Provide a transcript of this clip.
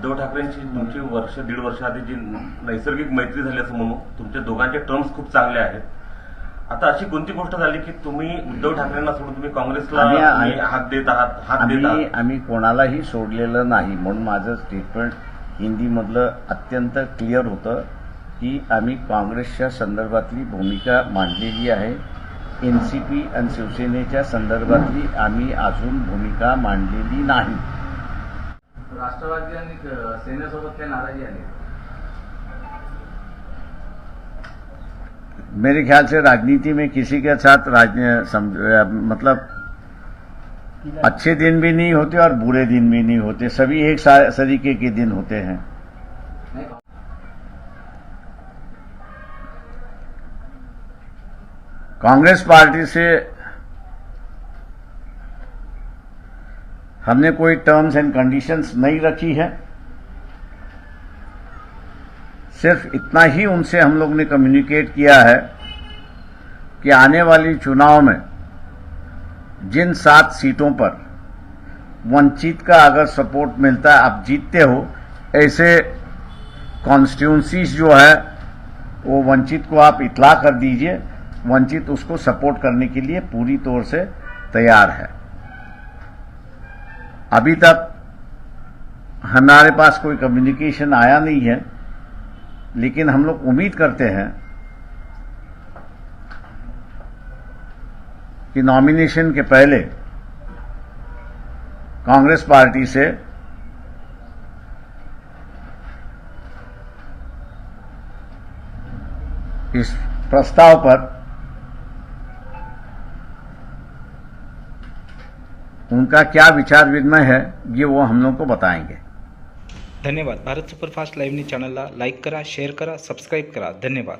ठाकरेंची तुमची वर्ष दीड वर्ष आधी जी नैसर्गिक मैत्री झाली असं म्हणू तुमच्या दोघांचे टर्म्स खूप चांगले आहेत. आता अशी कोणती गोष्ट झाली की तुम्ही उद्धव ठाकरेंना सोडून तुम्ही काँग्रेसला हात देत आहात हात देत आम्ही कोणालाही सोडलेलं नाही म्हणून माझं स्टेटमेंट हिंदीमधलं अत्यंत क्लिअर होतं की आम्ही काँग्रेसच्या संदर्भातली भूमिका मांडलेली आहे. एन सी पी आणि शिवसेनेच्या संदर्भातली आम्ही अजून भूमिका मांडलेली नाही. राष्ट्रवादी आणि सेनेसोबत काही नाराजी आली? मेरे ख्याल से राजनीति में किसी के साथ राज मतलब अच्छे दिन भी नहीं होते और बुरे दिन भी नहीं होते। सभी एक तरीके के दिन होते हैं। कांग्रेस पार्टी से हमने कोई टर्म्स एंड कंडीशंस नहीं रखी है। सिर्फ़ इतना ही उनसे हम लोग ने कम्युनिकेट किया है कि आने वाली चुनाव में जिन सात सीटों पर वंचित का अगर सपोर्ट मिलता है, आप जीतते हो, ऐसे कॉन्स्टिट्यूंसीज जो है, वो वंचित को आप इतला कर दीजिए। वंचित उसको सपोर्ट करने के लिए पूरी तौर से तैयार है। अभी तक हमारे पास कोई कम्युनिकेशन आया नहीं है, लेकिन हम लोग उम्मीद करते हैं कि नॉमिनेशन के पहले कांग्रेस पार्टी से इस प्रस्ताव पर उनका क्या विचार विनिमय है, ये वो हम लोग को बताएँगे। धन्यवाद। भारत सुपरफास्ट लाईव्ह न्यूज़ चॅनलला लाइक करा, शेयर करा, सब्सक्राइब करा। धन्यवाद।